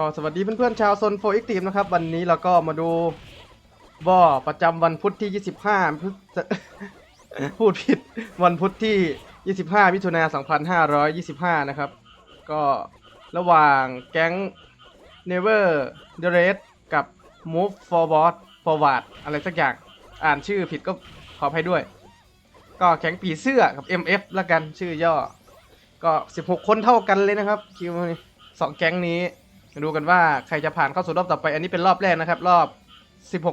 ก็สวัสดีเพื่อนๆชาวโซนโฟอีกทีมนะครับ วันนี้เราก็มาดูบ่อประจำวันพุธที่ 25พฤษพูดผิดวันพุธที่ 25มิถุนายน2525 นะครับ ก็ระหว่างแก๊ง Never the Red กับ Move Forward Forward อะไรสักอย่างอ่านชื่อผิดก็ขออภัยด้วย ก็แก๊งผีเสื้อกับ MF ละกันชื่อย่อ ก็ 16 คนเท่ากันเลยนะครับคิวสองแก๊งนี้ มาดูกันว่าใครจะผ่านเข้าสู่รอบต่อไป อันนี้เป็นรอบแรกนะครับ รอบ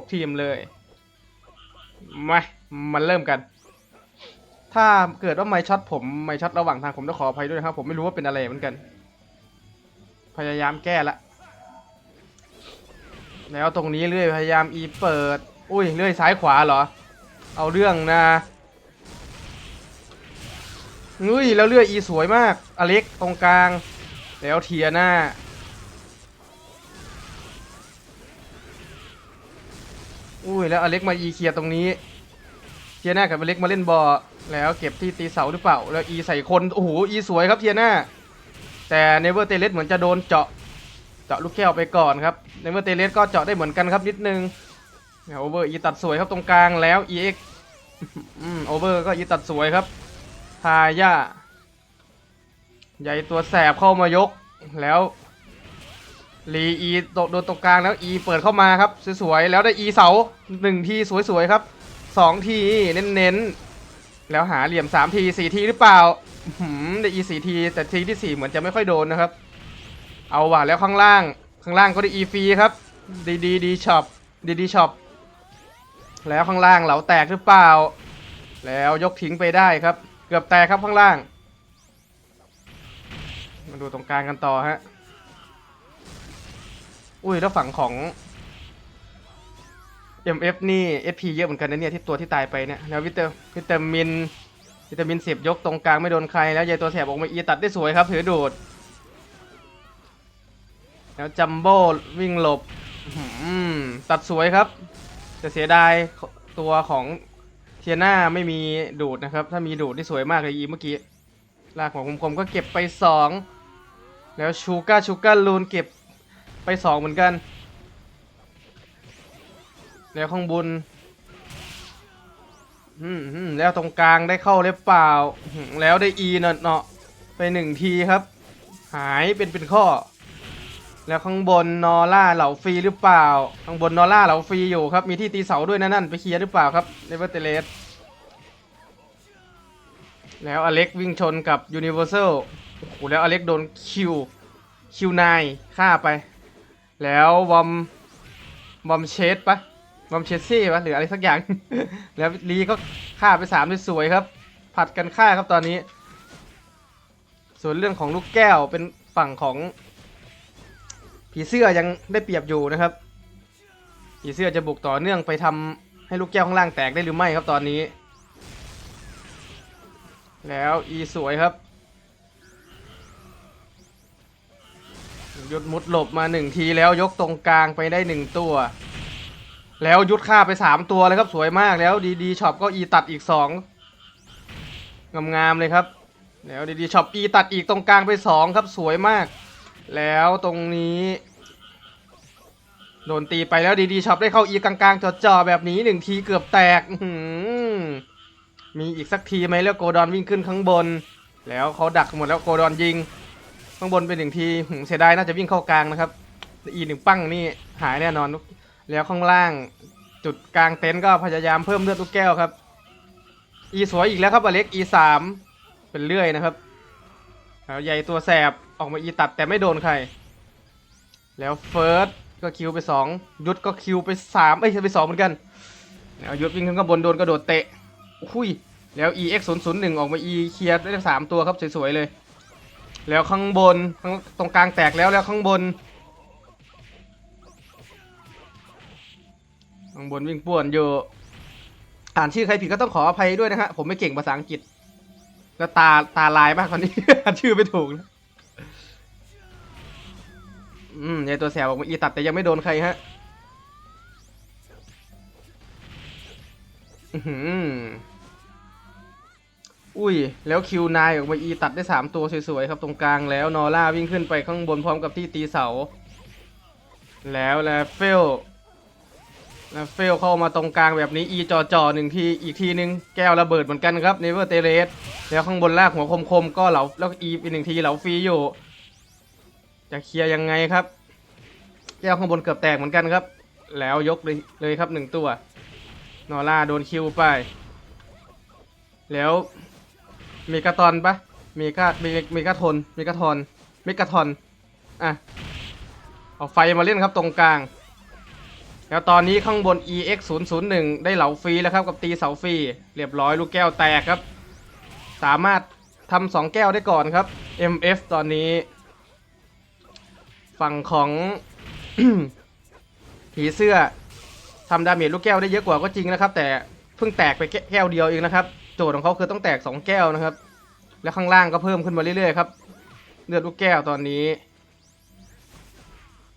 16 ทีมเลยมามันเริ่มกัน ถ้าเกิดว่าไม่ช็อตผมไม่ช็อตระหว่างทางผมต้องขออภัยด้วยนะครับ ผมไม่รู้ว่าเป็นอะไรเหมือนกัน พยายามแก้ละ แล้วตรงนี้เลื่อยพยายามอีเปิด อุ้ยเลื่อยซ้ายขวาเหรอ เอาเรื่องนะอุ้ยแล้วเลื่อยอีสวยมาก อเล็กตรงกลาง แล้วเทียหน้า อุ้ยแล้วอเล็กมาอีเคลียร์ตรงนี้เทียน้ากับอเล็กมาเล่นบอลแล้วเก็บที่ตีเสาหรือเปล่า แล้วอีใส่คนโอ้โหอีสวยครับเทียน้าแต่เนเวอร์เตเลสเหมือนจะโดนเจาะเจาะลูกแก้วไปก่อนครับเนเวอร์เตเลสก็เจาะได้เหมือนกันครับนิดนึงโอเวอร์อีตัดสวยครับตรงกลางแล้ว EX อืมโอเวอร์ก็อีตัดสวยครับทายาใหญ่ตัวแสบเข้ามายกแล้ว รีอีตกโดนตรงกลางแล้วอีเปิดเข้ามาครับสวยๆแล้วได้อีเสาหนึ่งทีสวยๆครับสองทีเน้นๆแล้วหาเหลี่ยมสามทีสี่ทีหรือเปล่าอื้อหืมได้อีสี่ทีแต่ทีที่สี่เหมือนจะไม่ค่อยโดนนะครับ เอาว่ะแล้วข้างล่างข้างล่างก็ได้อีฟรีครับดีดีดีช็อปดีดีช็อปแล้วข้างล่างเหลาแตกหรือเปล่า แล้วยกทิ้งไปได้ครับ เกือบแตกครับข้างล่าง มาดูตรงกลางกันต่อฮะ อุ้ยแล้วฝั่งของ MF นี่ SP เยอะเหมือนกันนะเนี่ยที่ตัวที่ตายไปเนี่ยแล้ววิตาวิตามิน วิตามินสียบยกตรงกลางไม่โดนใคร แล้วยายตัวแสบออกมาอีตัดได้สวยครับถือดูด แล้วจัมโบ้วิ่งหลบหตัดสวยครับแต่เสียดายตัวของเทียน่าไม่มีดูดนะครับ ถ้ามีดูดที่สวยมากเลยอีเมื่อกี้ลากของคมๆก็เก็บไปสองแล้วชูก้าชูก้าลูนเก็บ ไปสองเหมือนกันแล้วข้างบนอืมอืมแล้วตรงกลางได้เข้าหรือเปล่า แล้วได้อีเนาะเนาะไปหนึ่งทีครับ หายเป็นเป็นข้อ แล้วข้างบนนอร่าเหลาฟรีหรือเปล่า ข้างบนนอร่าเหลาฟรีอยู่ครับ มีที่ตีเสาด้วยนะนั่นไปเคลียร์หรือเปล่าครับเนเวอร์เตเลสแล้วอเล็กวิ่งชนกับยูนิเวอร์แซลโอ้โหแล้วอเล็กโดนคิวคิวนายฆ่าไป แล้ววอมวอมเชสปะวอมเชสซี่ปะหรืออะไรสักอย่าง แล้วลีก็ฆ่าไปสามได้สวยครับ ผัดกันฆ่าครับตอนนี้ ส่วนเรื่องของลูกแก้วเป็นฝั่งของผีเสื้อยังได้เปรียบอยู่นะครับผีเสื้อจะบุกต่อเนื่องไปทำให้ลูกแก้วข้างล่างแตกได้หรือไม่ครับตอนนี้ แล้วอีสวยครับ ยุดมุดหลบมาหนึ่งทีแล้วยกตรงกลางไปได้หนึ่งตัว แล้วยุดฆ่าไปสามตัวเลยครับสวยมากแล้วดีดีช็อปก็อีตัดอีกสองงามๆเลยครับ แล้วดีดีช็อปอีตัดอีกตรงกลางไปสองครับสวยมาก แล้วตรงนี้โดนตีไปแล้วดีๆช็อปได้เข้าอีกลางๆจ่อๆแบบนี้หนึ่งทีเกือบแตกมีอีกสักทีไหมแล้วโกดอนวิ่งขึ้นข้างบน แล้วเขาดักหมดแล้วโกดอนยิง ข้างบนเป็นหนึ่งทีหืมเสียดายน่าจะวิ่งเข้ากลางนะครับอีหนึ่งปั้งนี่หายแน่นอนแล้วข้างล่างจุดกลางเต็นท์ก็พยายามเพิ่มเลือดลูกแก้วครับ อีสวยอีกแล้วครับอเล็กอีสามเป็นเลื่อยนะครับแล้วใหญ่ตัวแสบออกมาอีตัดแต่ไม่โดนใคร แล้วเฟิร์สก็คิวไปสองยุดก็คิวไปสามเอ้ยไปสองเหมือนกันแล้วยุดวิ่งขึ้นข้างบนโดนกระโดดเตะอุ้ยแล้ว EX 0 0 1 ออกมา E เคลียร์ได้สามตัวครับสวยๆเลย แล้วข้างบนข้างตรงกลางแตกแล้วแล้วข้างบน ข้างบนวิ่งป่วนอยู่อ่านชื่อใครผิดก็ต้องขออภัยด้วยนะฮะผมไม่เก่งภาษาอังกฤษ แล้วตาตาลายมากคนนี้ อ่านชื่อไม่ถูกนะอืมยายตัวแสบออกมาอีตัดแต่ยังไม่โดนใครฮะอื้อหื อุ้ย แล้วคิวนายออกมาอีตัดได้สามตัวสวยๆครับตรงกลางแล้วนอร่าวิ่งขึ้นไปข้างบนพร้อมกับที่ตีเสา แล้วแลเฟลแลเฟลเข้ามาตรงกลางแบบนี้อีจอจอหนึ่งทีอีกทีหนึ่งแก้วระเบิดเหมือนกันครับเนเวอร์เตเรสแล้วข้างบนลากหัวคมๆก็เหลาแล้วอีอีกหนึ่งทีเหลาฟรีอยู่ จะเคลียร์ยังไงครับ แก้วข้างบนเกือบแตกเหมือนกันครับ แล้วยกเลยเลยครับหนึ่งตัวนอร่าโดนคิวไป แล้ว เมกาตอนปะเมกาเมเมกาทนเมกาทอนเมกาทอนอะเอาไฟมาเล่นครับตรงกลาง แล้วตอนนี้ข้างบน EX 0 0 1ได้เหลาฟรีแล้วครับกับตีเสาฟรีเรียบร้อยลูกแก้วแตกครับ สามารถทำสองแก้วได้ก่อนครับ MF ตอนนี้ ฝั่งของผีเสื้อทำดาเมจลูกแก้วได้เยอะกว่าก็จริงนะครับ แต่เพิ่งแตกไปแค่แก้วเดียวเองนะครับ โจทย์ของเขาคือต้องแตก 2 แก้วนะครับ แล้วข้างล่างก็เพิ่มขึ้นมาเรื่อยๆครับ เลือดลูกแก้วตอนนี้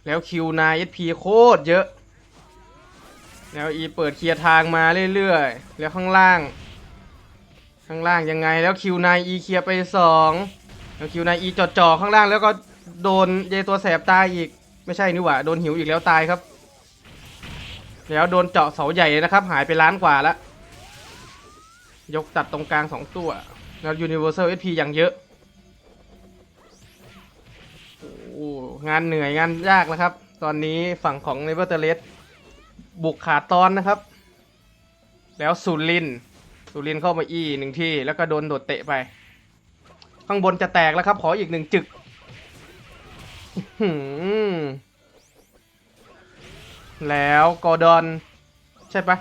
แล้ว Q9 SP โคตรเยอะ แล้ว E เปิดเคลียร์ทางมาเรื่อยๆ แล้วข้างล่าง ข้างล่างยังไง แล้ว Q9 E เคลียร์ไป 2 แล้ว Q9 E จอดจ่อข้างล่างแล้วก็โดนเยตัวแสบตายอีก ไม่ใช่นี่หว่า โดนหิวอีกแล้วตายครับ แล้วโดนเจาะเสาใหญ่นะครับ หายไปล้านกว่าแล้ว ยกตัดตรงกลาง2ตัว แล้ว Universal SP อย่างเยอะ โอ้งานเหนื่อยงานยากนะครับ ตอนนี้ฝั่งของเนเวอร์เตเลสบุกขาตอนนะครับ แล้วสุรินสุรินเข้ามาอีหนึ่งที่ แล้วก็โดนโดดเตะไป ข้างบนจะแตกแล้วครับ ขออีกหนึ่งจึกแล้วกอดอน ใช่ปะ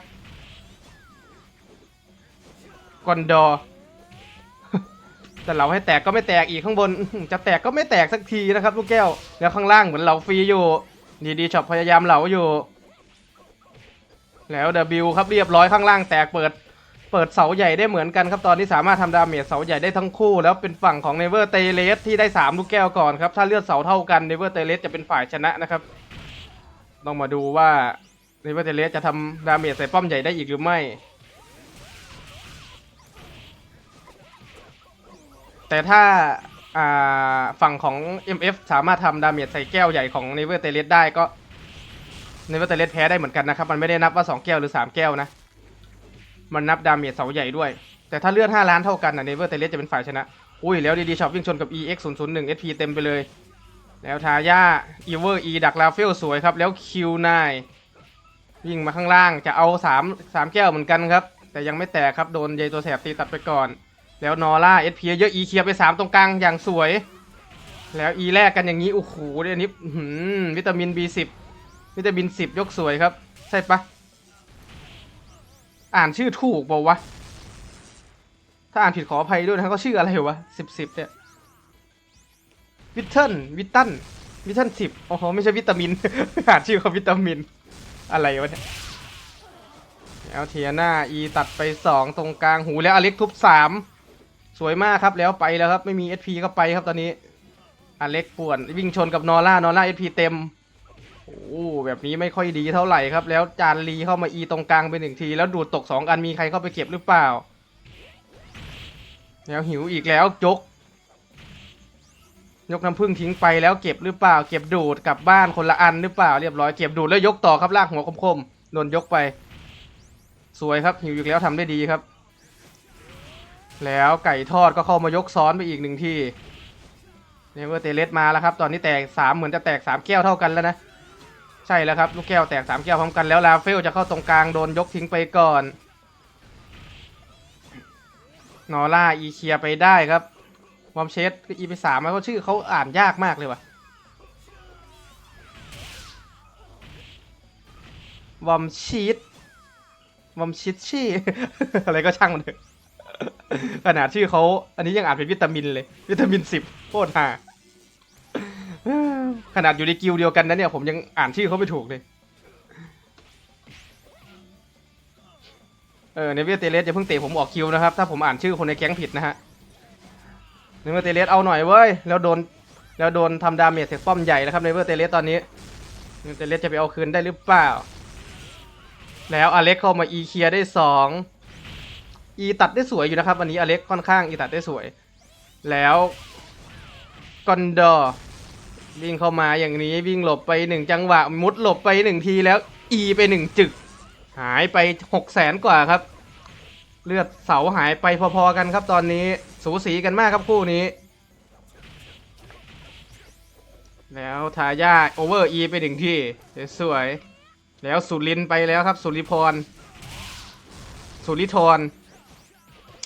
กอนดอร์แต่เราให้แตกก็ไม่แตกอีกข้างบน จะแตกก็ไม่แตกสักทีนะครับ ลูกแก้ว แล้วข้างล่างเหมือนเหลาฟรีอยู่ ดีดีช็อปพยายามเหลาอยู่ แล้ว W ครับเรียบร้อยข้างล่างแตกเปิด เปิดเสาใหญ่ได้เหมือนกันครับตอนนี้สามารถทำดาเมจเสาใหญ่ได้ทั้งคู่ แล้วเป็นฝั่งของเนเวอร์เตเลสที่ได้3ลูกแก้วก่อนครับถ้าเลือดเสาเท่ากันเนเวอร์เตเลสจะเป็นฝ่ายชนะนะครับต้องมาดูว่าเนเวอร์เตเลสจะทำดาเมจใส่ป้อมใหญ่ได้อีกหรือไม่ แต่ถ้าฝั่งของ MF สามารถทำดาเมจใส่แก้วใหญ่ของเนเวอร์เตเลสได้ก็เนเวอร์เตเลสแพ้ได้เหมือนกันนะครับ มันไม่ได้นับว่า 2 แก้วหรือ 3 แก้วนะ มันนับดาเมจเสาใหญ่ด้วย แต่ถ้าเลือด 5 ล้านเท่ากันนะเนเวอร์เตเลสจะเป็นฝ่ายชนะ อุ้ย แล้วดีๆช็อปวิ่งชนกับ EX 0 0 1 SP เต็มไปเลย แล้วทาย่าอีเวอร์อีดักลาเฟลสวยครับ แล้ว Q9 วิ่งมาข้างล่างจะเอา 3 3 แก้วเหมือนกันครับ แต่ยังไม่แตกครับโดนเยตัวแสบตีตัดไปก่อน แล้วนอร่า SP เยอะ E เคียร์ไป3ตรงกลางอย่างสวย แล้ว E แรกกันอย่างนี้ โอ้โหเดี๋ยวนี้หือวิตามิน B10 วิตามิน 10 ยกสวยครับ ใช่ปะอ่านชื่อถูกเปล่าวะ ถ้าอ่านผิดขออภัยด้วยนะเขาชื่ออะไรวะสิบสิบเนี่ยวิตเทิลวิตตันวิตเทิลสิบโอ้โหไม่ใช่วิตามิน อ่านชื่อเขาวิตามิน อะไรวะเนี่ยแล้วเทียนาอีตัดไปสองตรงกลางหูแล้วอเล็กทุบสาม สวยมากครับแล้วไปแล้วครับ ไม่มี SP ก็ไปครับตอนนี้อเล็กป่วนวิ่งชนกับนอร่านอร่า SP เต็มโอ้แบบนี้ไม่ค่อยดีเท่าไหร่ครับ แล้วจานลีเข้ามาอีตรงกลางไปหนึ่งที แล้วดูดตกสองอันมีใครเข้าไปเก็บหรือเปล่า แล้วหิวอีกแล้วยก ยกน้ำผึ้งทิ้งไปแล้วเก็บหรือเปล่า เก็บดูดกลับบ้านคนละอันหรือเปล่าเรียบร้อยเก็บดูดแล้วยกต่อครับลากหัวคมๆโดนยกไป สวยครับหิวอีกแล้วทำได้ดีครับ แล้วไก่ทอดก็เข้ามายกซ้อนไปอีกหนึ่งที่เนเวอร์เตเลสมาแล้วครับ ตอนนี้แตกสามเหมือนจะแตกสามแก้วเท่ากันแล้วนะ ใช่แล้วครับ ลูกแก้วแตกสามแก้วพร้อมกันแล้วลาเฟลจะเข้าตรงกลางโดนยกทิ้งไปก่อนนอร่าอีเคียไปได้ครับวอมเชสอีไปสามแล้วเขาชื่อเขาอ่านยากมากเลยว่ะวอมชีตวอมชิตชี่ อะไรก็ช่างมันเถอะ ขนาดชื่อเขาอันนี้ยังอ่านเป็นวิตามินเลย วิตามินสิบโคตรห่าขนาดอยู่ในกิลเดียวกันนะเนี่ยผมยังอ่านชื่อเขาไม่ถูกเลย เออในเวทเตเลสอย่าเพิ่งเตะผมออกคิวนะครับ ถ้าผมอ่านชื่อคนในแก๊งผิดนะฮะในเวทเตเลสเอาหน่อยเว้ย แล้วโดน แล้วโดนทำดาเมจเสกป้อมใหญ่แล้วครับในเวทเตเลสตอนนี้ในเวทเตเลสจะไปเอาคืนได้หรือเปล่า แล้วอเล็กเข้ามาอีเคียได้สอง อีตัดได้สวยอยู่นะครับวันนี้อเล็กค่อนข้างอีตัดได้สวย แล้วกอนดอร์วิ่งเข้ามาอย่างนี้วิ่งหลบไปหนึ่งจังหวะมุดหลบไปหนึ่งทีแล้วอีไปหนึ่งจึก หายไปหกแสนกว่าครับ เลือดเสาหายไปพอๆกันครับตอนนี้สูสีกันมากครับคู่นี้ แล้วทายาโอเวอร์อีไปหนึ่งที่สวยแล้วสุรินไปแล้วครับ สุริพรสุริธร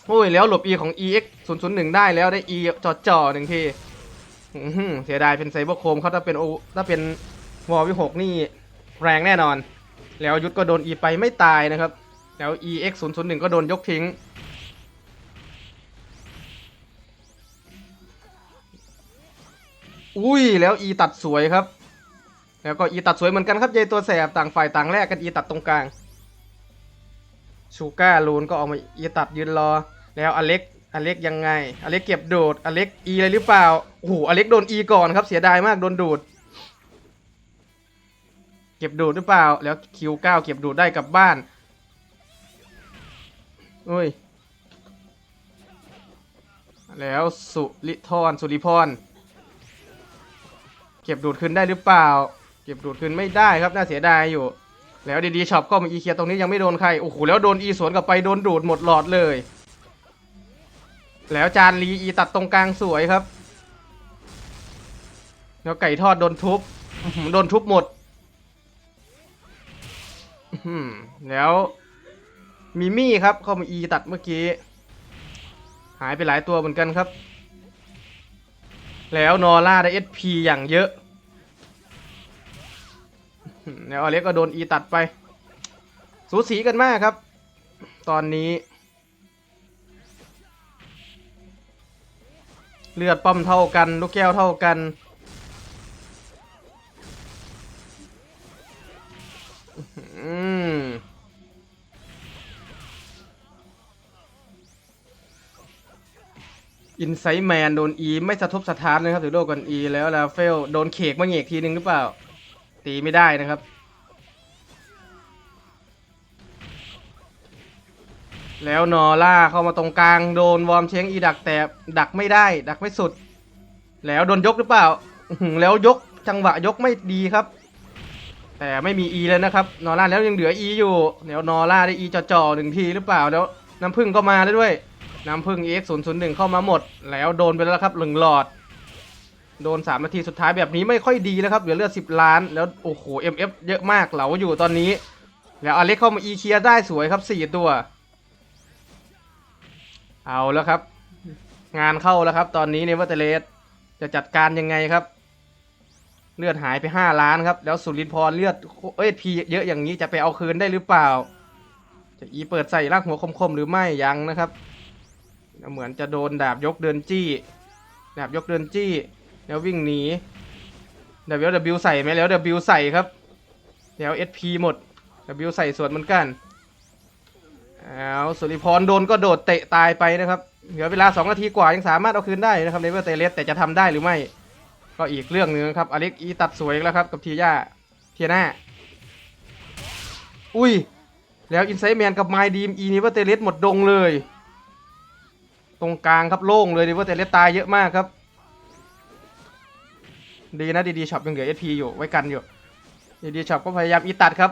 โอ้ยแล้วหลบ E ของ EX 0 0 1ได้แล้วได้ E จอจ่อหนึ่งทีเสียดายเป็นไซเบอร์โคมเขาถ้าเป็นโอถ้าเป็นวอลวิหกนี่แรงแน่นอน แล้วยุทธก็โดน E ไปไม่ตายนะครับ แล้ว EX 0 0 1ก็โดนยกทิ้ง อุ้ยแล้ว E ตัดสวยครับ แล้วก็ E ตัดสวยเหมือนกันครับยายตัวแสบต่างฝ่ายต่างแลกกัน E ตัดตรงกลาง ชูก้าลูนก็ออกมา E ตัดยืนรอ แล้วอเล็กอเล็กยังไง อเล็กเก็บโดด อเล็ก E เลยหรือเปล่า โอ้โห อเล็กโดน E ก่อนครับ เสียดายมากโดนดูด เก็บดูดหรือเปล่า แล้วคิวเก้าเก็บดูดได้กลับบ้านอุ้ย แล้วสุริธรสุริพร เก็บดูดคืนได้หรือเปล่า เก็บดูดคืนไม่ได้ครับ น่าเสียดายอยู่ แล้วดีดีช็อปก็มาอีเคียร์ตรงนี้ยังไม่โดนใคร โอ้โห แล้วโดนอีสวนกลับไปโดนดูดหมดหลอดเลย แล้วจานรีอีตัดตรงกลางสวยครับ แล้วไก่ทอดโดนทุบ โดนทุบหมด แล้วมิมี่ครับเข้ามาอีตัดเมื่อกี้ หายไปหลายตัวเหมือนกันครับ แล้วนอร่าได้เอสพีอย่างเยอะ แล้วอเล็กก็โดนอีตัดไป สูสีกันมากครับ ตอนนี้ เลือดป้อมเท่ากัน ลูกแก้วเท่ากันอินไซแมนโดนอีไม่สะทบสะท้านนะครับถือโดนก่อนอีแล้วลาเฟลโดนเขกมาเหงกทีนึงหรือเปล่า ตีไม่ได้นะครับ แล้วนอร่าเข้ามาตรงกลางโดนวอร์มเช้งอีดักแต่ดักไม่ได้ ดักไม่สุด แล้วโดนยกหรือเปล่า แล้วยกจังหวะยกไม่ดีครับ แต่ไม่มี E แล้วนะครับ นอร่าแล้วยังเหลือ E อยู่เดี๋ยวนอร่าได้ E จ่อๆหนึ่งทีหรือเปล่าแล้วน้ำพึ่งก็มาแล้วด้วย น้ำพึ่ง EX 0 0 1เข้ามาหมด แล้วโดนไปแล้วครับหนึ่งหลอด โดน 3 นาทีสุดท้ายแบบนี้ไม่ค่อยดีแล้วครับ เหลือเลือด 10 ล้าน แล้วโอ้โห MF เยอะมากเหลาอยู่ตอนนี้ แล้วอเล็กเข้ามา E เคลียร์ได้สวยครับ 4 ตัว เอาแล้วครับ งานเข้าแล้วครับ ตอนนี้เนเวอร์เตเลสจะจัดการยังไงครับ เลือดหายไป 5 ล้านครับ แล้วสุรินทร์พรเลือดเอ้ยพีเยอะอย่างนี้จะไปเอาคืนได้หรือเปล่า จะอีเปิดใส่รากหัวคมๆหรือไม่ยังนะครับ เหมือนจะโดนดาบยกเดินจี้ ดาบยกเดินจี้ แล้ววิ่งหนี W W ใส่ไหมแล้ว W ใส่ครับ แล้ว SP หมด W ใส่สวนเหมือนกันเอาสุริพรโดนก็โดดเตะตายไปนะครับ เหลือเวลา 2 นาทีกว่ายังสามารถเอาคืนได้นะครับในเวอร์เตเลสแต่จะทำได้หรือไม่ ก็อีกเรื่องหนึ่งครับ อเล็กอีตัดสวยแล้วครับ กับทีย่าเทียน่าอุ้ย แล้วอินไซแมนกับไมดีมอีนิเวอร์เตเลสหมดดงเลย ตรงกลางครับโล่งเลยนิเวอร์เตเลสตายเยอะมากครับ ดีนะดีดีช็อปยังเหลือ SP อยู่ไว้กันอยู่ดีดีช็อปก็พยายามอีตัดครับ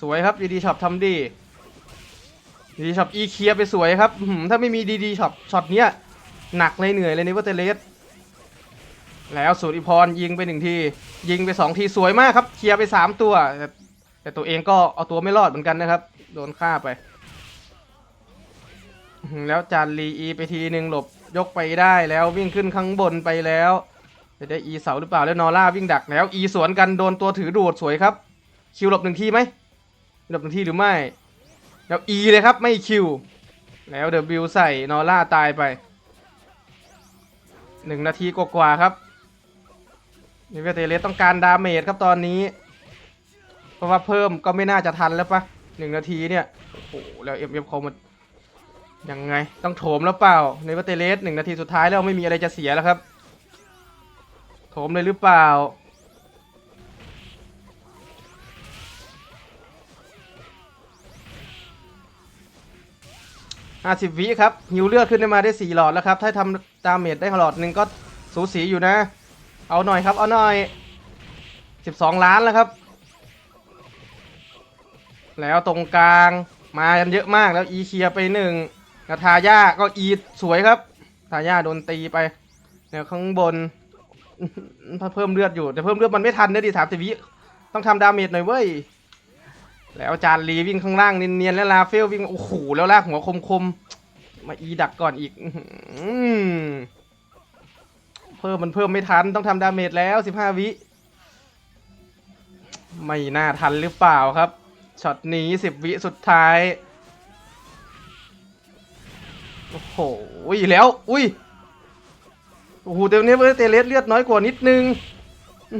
สวยครับดีดีช็อปทำดีดีดีช็อปอีเคลียไปสวยครับถ้าไม่มีดีดีช็อปช็อตเนี้ยหนักเลยเหนื่อยเลยนิเวอร์เตเลสแล้วสุริพรยิงไปหนึ่งที ยิงไปสองทีสวยมากครับเคลียร์ไปสามตัว แต่แต่ตัวเองก็เอาตัวไม่รอดเหมือนกันนะครับ โดนฆ่าไป แล้วจานรีอีไปทีหนึ่งหลบ ยกไปได้แล้ววิ่งขึ้นข้างบนไปแล้วจะได้อีเสาหรือเปล่าแล้วนอร่าวิ่งดักแล้ว อีสวนกันโดนตัวถือดูดสวยครับ คิวหลบหนึ่งทีไหมหลบหนึ่งทีหรือไม่ แล้วอีเลยครับไม่คิว แล้วเดบิวใส่นอร่าตายไปหนึ่งนาทีกว่าๆครับนิเวเตเลสต้องการดาเมจครับตอนนี้ เพราะว่าเพิ่มก็ไม่น่าจะทันแล้วปะหนึ่งนาทีเนี่ยโอ้โหแล้วเอ็มเอฟเขามา ยังไงต้องโถมแล้วเปล่า ในวัตเตเลสหนึ่งนาทีสุดท้ายแล้วไม่มีอะไรจะเสียแล้วครับ โถมเลยหรือเปล่าห้าสิบวิครับหิวเลือดขึ้นได้มาได้สี่หลอดแล้วครับ ถ้าทำดาเมจได้หลอดหนึ่งก็สูสีอยู่นะ เอาหน่อยครับ เอาหน่อย 12 ล้านแล้วครับ แล้วตรงกลางมากันเยอะมากแล้วอีเคียไปหนึ่ง กระทาย่าก็อีสวยครับ ทาย่าโดนตีไปแล้วข้างบนเพิ่มเลือดอยู่แต่เพิ่มเลือดมันไม่ทันเนี่ยดิสามสิบวิต้องทำดาเมจหน่อยเว้ย แล้วจานลีวิ่งข้างล่างเนียนๆแล้วลาเฟลวิ่งโอ้โหแล้วลากหัวคมๆ มาอีดักก่อนอีกอเพิ่มมันเพิ่มไม่ทันต้องทำดาเมจแล้วสิบห้าวิ ไม่น่าทันหรือเปล่าครับช็อตนี้สิบวิสุดท้าย โอ้โหอุ้ยแล้ว อุ้ยโอ้โหเดี๋ยวนี้เตเลสเลือดน้อยกว่านิดนึงอื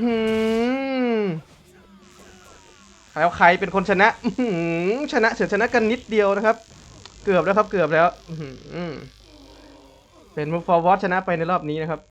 แล้วใครเป็นคนชนะอชนะเฉือนชนะกันนิดเดียวนะครับ เกือบแล้วครับเกือบแล้วอืเป็นมูฟฟอร์วอชนะไปในรอบนี้นะครับ